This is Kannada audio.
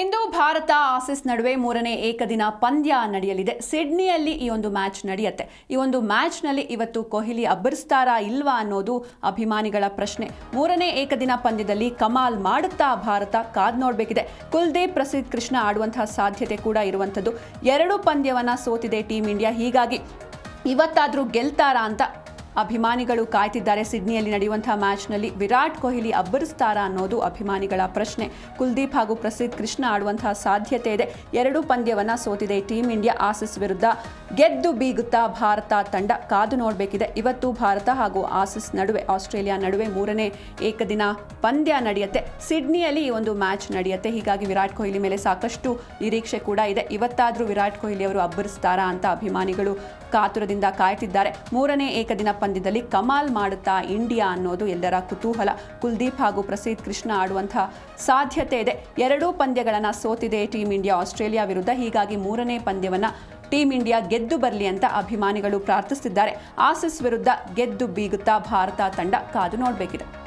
ಇಂದು ಭಾರತ ಆಸಿಸ್ ನಡುವೆ ಮೂರನೇ ಏಕದಿನ ಪಂದ್ಯ ನಡೆಯಲಿದೆ. ಸಿಡ್ನಿಯಲ್ಲಿ ಈ ಒಂದು ಮ್ಯಾಚ್ ನಡೆಯುತ್ತೆ. ಈ ಒಂದು ಮ್ಯಾಚ್ನಲ್ಲಿ ಇವತ್ತು ಕೊಹ್ಲಿ ಅಬ್ಬರಿಸ್ತಾರಾ ಇಲ್ವಾ ಅನ್ನೋದು ಅಭಿಮಾನಿಗಳ ಪ್ರಶ್ನೆ. ಮೂರನೇ ಏಕದಿನ ಪಂದ್ಯದಲ್ಲಿ ಕಮಾಲ್ ಮಾಡುತ್ತಾ ಭಾರತ ಕಾದ್ ನೋಡಬೇಕಿದೆ. ಕುಲ್ದೀಪ್ ಪ್ರಸಿದ್ಧ ಕೃಷ್ಣ ಆಡುವಂತಹ ಸಾಧ್ಯತೆ ಕೂಡ ಇರುವಂಥದ್ದು. ಎರಡು ಪಂದ್ಯವನ್ನು ಸೋತಿದೆ ಟೀಂ ಇಂಡಿಯಾ. ಹೀಗಾಗಿ ಇವತ್ತಾದರೂ ಗೆಲ್ತಾರಾ ಅಂತ ಅಭಿಮಾನಿಗಳು ಕಾಯ್ತಿದ್ದಾರೆ ಸಿಡ್ನಿಯಲ್ಲಿ ನಡೆಯುವಂತಹ ಮ್ಯಾಚ್ನಲ್ಲಿ ವಿರಾಟ್ ಕೊಹ್ಲಿ ಅಬ್ಬರಿಸ್ತಾರಾ ಅನ್ನೋದು ಅಭಿಮಾನಿಗಳ ಪ್ರಶ್ನೆ. ಕುಲ್ದೀಪ್ ಹಾಗೂ ಪ್ರಸಿದ್ಧ ಕೃಷ್ಣ ಆಡುವಂತಹ ಸಾಧ್ಯತೆ ಇದೆ. ಎರಡು ಪಂದ್ಯವನ್ನ ಸೋತಿದೆ ಟೀಂ ಇಂಡಿಯಾ ಆಸಿಸ್ ವಿರುದ್ಧ. ಗೆದ್ದು ಬೀಗುತ್ತಾ ಭಾರತ ತಂಡ ಕಾದು ನೋಡಬೇಕಿದೆ. ಇವತ್ತು ಭಾರತ ಹಾಗೂ ಆಸಿಸ್ ನಡುವೆ, ಆಸ್ಟ್ರೇಲಿಯಾ ನಡುವೆ ಮೂರನೇ ಏಕದಿನ ಪಂದ್ಯ ನಡೆಯುತ್ತೆ. ಸಿಡ್ನಿಯಲ್ಲಿ ಈ ಒಂದು ಮ್ಯಾಚ್ ನಡೆಯುತ್ತೆ. ಹೀಗಾಗಿ ವಿರಾಟ್ ಕೊಹ್ಲಿ ಮೇಲೆ ಸಾಕಷ್ಟು ನಿರೀಕ್ಷೆ ಕೂಡ ಇದೆ. ಇವತ್ತಾದರೂ ವಿರಾಟ್ ಕೊಹ್ಲಿ ಅವರು ಅಬ್ಬರಿಸ್ತಾರಾ ಅಂತ ಅಭಿಮಾನಿಗಳು ಕಾತುರದಿಂದ ಕಾಯ್ತಿದ್ದಾರೆ. ಮೂರನೇ ಏಕದಿನ ಪಂದ್ಯದಲ್ಲಿ ಕಮಾಲ್ ಮಾಡುತ್ತಾ ಇಂಡಿಯಾ ಅನ್ನೋದು ಎಲ್ಲರ ಕುತೂಹಲ. ಕುಲ್ದೀಪ್ ಹಾಗೂ ಪ್ರಸಿದ್ಧ ಕೃಷ್ಣ ಆಡುವಂತಹ ಸಾಧ್ಯತೆ ಇದೆ. ಎರಡೂ ಪಂದ್ಯಗಳನ್ನು ಸೋತಿದೆ ಟೀಂ ಇಂಡಿಯಾ. ಆಸ್ಟ್ರೇಲಿಯಾ ವಿರುದ್ಧ ಹೀಗಾಗಿ ಮೂರನೇ ಪಂದ್ಯವನ್ನ ಟೀಂ ಇಂಡಿಯಾ ಗೆದ್ದು ಬರಲಿ ಅಂತ ಅಭಿಮಾನಿಗಳು ಪ್ರಾರ್ಥಿಸುತ್ತಿದ್ದಾರೆ ಆಸಿಸ್ ವಿರುದ್ಧ ಗೆದ್ದು ಬೀಗುತ್ತಾ ಭಾರತ ತಂಡ ಕಾದು ನೋಡಬೇಕಿದೆ.